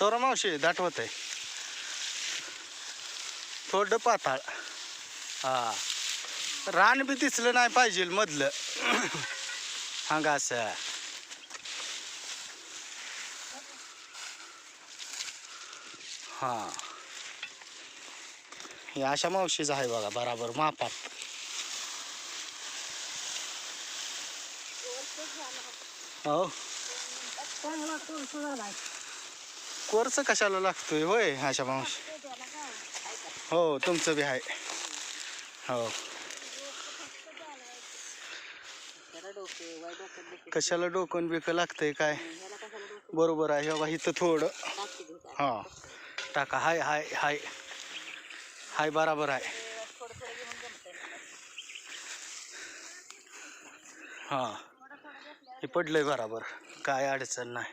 सौरा मावशी दाटवत आहे. थोडं पाताळ. हा. रान बी दिसलं नाही पाहिजे मधलं. हांगा असं. हा. हे अशा मावशीच आहे बघा बराबर मापात. हो. चांगला कोर्स कशाला लागतोय होय अशा मावशी? हो तुमचं बी आहे. हो. कशाला डोकं बिकं लागतंय काय? बरोबर आहे बाबा इथं थोडं. हा. टाका हाय हाय हाय. हाय बराबर आहे. हा. हे पडलंय बराबर. काय अडचण नाही.